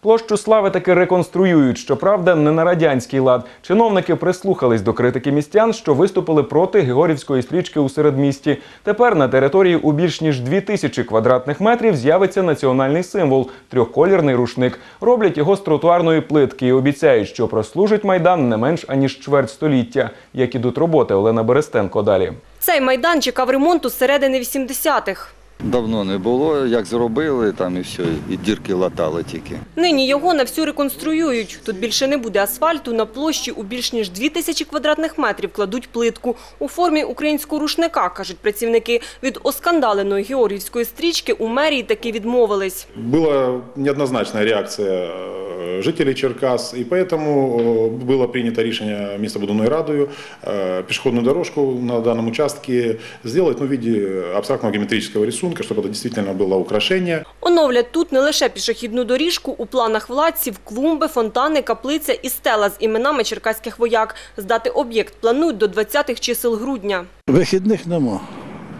Площу слави таки реконструюють. Щоправда, не на радянський лад. Чиновники прислухались до критики містян, що виступили проти Георгівської стрічки у середмісті. Тепер на території у більш ніж дві тисячі квадратних метрів з'явиться національний символ трьохколірний рушник. Роблять його з тротуарної плитки і обіцяють, що прослужить майдан не менш аніж чверть століття. Як ідуть роботи, Олена Берестенко далі. Цей майдан чекав ремонту з середини 80-х. Давно не було, як зробили, там і все, і дірки латали тільки. Нині його на всю реконструюють. Тут більше не буде асфальту, на площі у більш ніж 2000 квадратних метрів кладуть плитку. У формі українського рушника, кажуть працівники. Від оскандаленої георгівської стрічки у мерії таки відмовились. Була неоднозначна реакция э, жителей Черкас, и поэтому э, было принято решение містобудівною радою э, пешеходную дорожку на данном участке сделать ну, в виде абстрактного геометрического рисунка, чтобы это действительно было украшение. Оновлять тут не лише пішохідну доріжку, у планах владців клумби, фонтани, каплиця і стела з іменами черкаських вояк. Здати об'єкт планують до 20-х чисел грудня. Вихідних нема.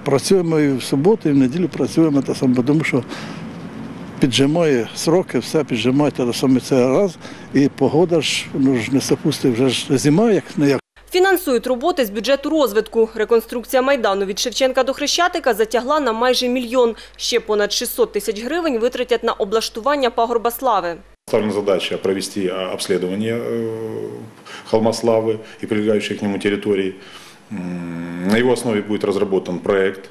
Працюємо і в суботу, і в неділю працюємо та саме, тому що піджимає сроки, все піджимає та саме це раз. І погода ж ну ж не сопустить, вже ж зима, як не як. Фінансують роботи з бюджету розвитку. Реконструкція Майдану від Шевченка до Хрещатика затягла на майже мільйон. Ще понад 600 тисяч гривень витратять на облаштування пагорба слави. Ставлена задача провести а, обследование э, холма Славы и прилегающих к нему территорий. На его основе будет разработан проект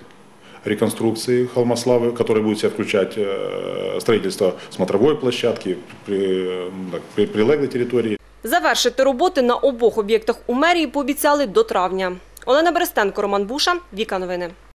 реконструкции холма Славы, который будет в себя включать э, строительство смотровой площадки, при- э, так, при- прилеглой территории. Завершити роботи на обох об'єктах у мерії пообіцяли до травня. Олена Берестенко, Роман Буша, Віка Новини.